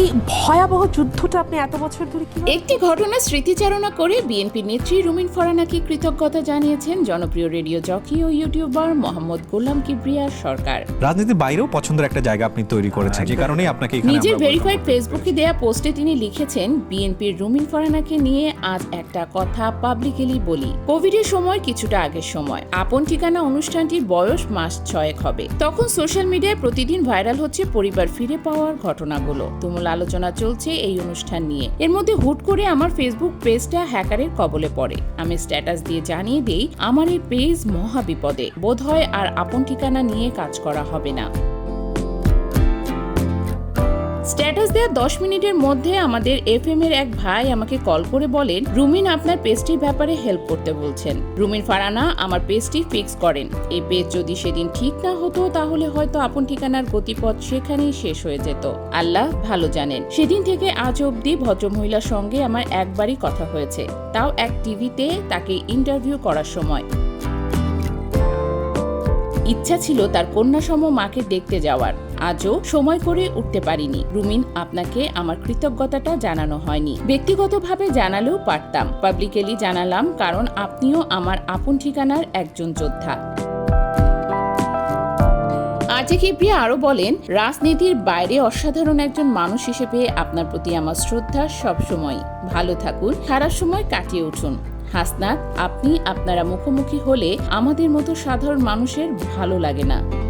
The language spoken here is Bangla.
এই ভয়াবহ যুদ্ধটা আপনি এত বছর ধরে কি একটি ঘটনা স্মৃতিচারণা করে বিএনপি নেত্রী রুমিন ফরানাকে কৃতজ্ঞতা জানিয়েছেন জনপ্রিয় রেডিও জকি ও ইউটিউবার মোহাম্মদ গোলাম কিবরিয়া সরকার। রাজনীতির বাইরেও পছন্দের একটা জায়গা আপনি তৈরি করেছেন যে কারণেই আপনাকে এখানে নিজের ভেরিফাইড ফেসবুকে দেয়া পোস্টে তিনি লিখেছেন বিএনপির রুমিন ফরানাকে নিয়ে আজ একটা কথা পাবলিকেলি বলি। কোভিডের সময় কিছুটা আগের সময়। আপন ঠিকানা অনুষ্ঠানটির বয়স মাস ছয়েক হবে। তখন সোশ্যাল মিডিয়ায় প্রতিদিন ভাইরাল হচ্ছে পরিবার ফিরে পাওয়ার ঘটনাগুলো। তুমুল আলোচনা চলছে এই অনুষ্ঠান নিয়ে। এর মধ্যে হুট করে আমার ফেসবুক পেজটা হ্যাকারের কবলে পড়ে। আমি স্ট্যাটাস দিয়ে জানিয়ে দেই, আমার এই পেজ মহা বিপদে বোধহয় আর আপন ঠিকানা নিয়ে কাজ করা হবে না। স্ট্যাটাস দেওয়ার দশ মিনিটের মধ্যে আমাদের এফ এর এক ভাই আমাকে কল করে বলেন, রুমিন আপনার পেজটির ব্যাপারে হেল্প করতে বলছেন। রুমিন ফারানা আমার পেজটি ফিক্স করেন। এই পেজ যদি সেদিন ঠিক না হতো, তাহলে হয়তো আপন ঠিকানার গতিপথ সেখানেই শেষ হয়ে যেত। আল্লাহ ভালো জানেন। সেদিন থেকে আজ অবধি ভদ্রমহিলার সঙ্গে আমার একবারই কথা হয়েছে। তাও এক টিভিতে তাকে ইন্টারভিউ করার সময়। ইচ্ছা ছিল তার কন্যাসম মাকে দেখতে যাওয়ার। আজও সময় করে উঠতে পারিনি। রুমিন, আপনাকে আমার কৃতজ্ঞতাটা জানানো হয়নি। ব্যক্তিগতভাবে জানালেও পারতাম। পাবলিকেলি জানালাম, কারণ আপনিও আমার আপন ঠিকানার একজন যোদ্ধা। আজকে কিপ্রিয়া আরও বলেন, রাজনীতির বাইরে অসাধারণ একজন মানুষ হিসেবে আপনার প্রতি আমার শ্রদ্ধা সবসময় ভালো থাকুন, খারাপ সময় কাটিয়ে উঠুন। হাসনাত, আপনি আপনারা মুখোমুখি হলে আমাদের মতো সাধারণ মানুষের ভালো লাগে না।